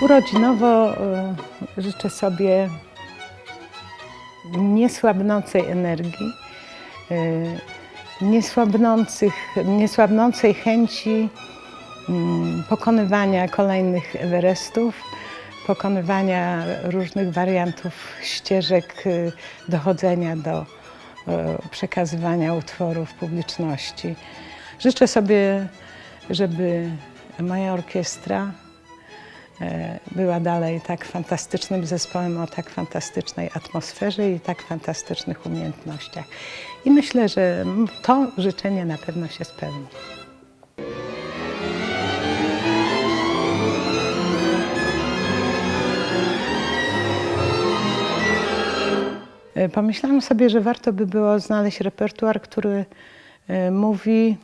Urodzinowo y, życzę sobie niesłabnącej energii, y, niesłabnących, niesłabnącej chęci mm, pokonywania kolejnych Everestów, pokonywania różnych wariantów ścieżek y, dochodzenia do przekazywania utworów publiczności. Życzę sobie, żeby moja orkiestra e, była dalej tak fantastycznym zespołem o tak fantastycznej atmosferze i tak fantastycznych umiejętnościach. I myślę, że to życzenie na pewno się spełni. E, Pomyślałam sobie, że warto by było znaleźć repertuar, który e, mówi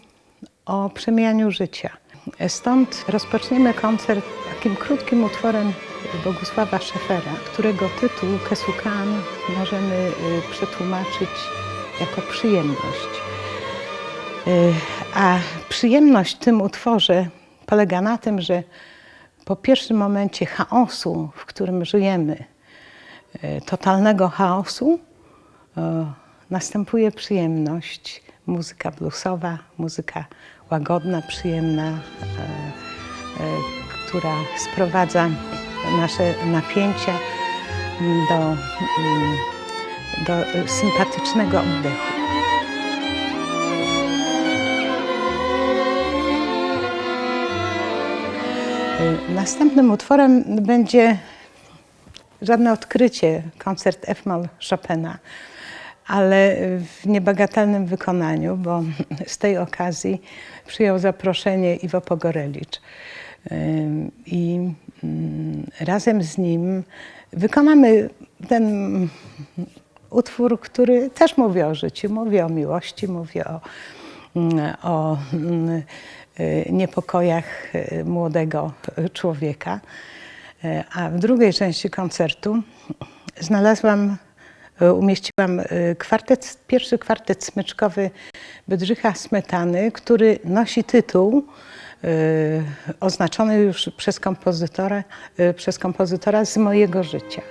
o przemijaniu życia. E, Stąd rozpoczniemy koncert takim krótkim utworem Bogusława Szefera, którego tytuł Kesukan możemy e, przetłumaczyć jako przyjemność. E, A przyjemność w tym utworze polega na tym, że po pierwszym momencie chaosu, w którym żyjemy, totalnego chaosu, następuje przyjemność. Muzyka bluesowa, muzyka łagodna, przyjemna, e, e, która sprowadza nasze napięcia do, mm, do sympatycznego oddechu. E, Następnym utworem będzie żadne odkrycie, koncert F-moll Chopina, ale w niebagatelnym wykonaniu, bo z tej okazji przyjął zaproszenie Iwo Pogorelicz. I mm, razem z nim wykonamy ten utwór, który też mówi o życiu, mówi o miłości, mówi o, mm, o mm, y, niepokojach y, młodego człowieka. E, A w drugiej części koncertu znalazłam, umieściłam e, kwartet, pierwszy kwartet smyczkowy Bedrzycha Smetany, który nosi tytuł e, oznaczony już przez kompozytora, e, przez kompozytora z mojego życia.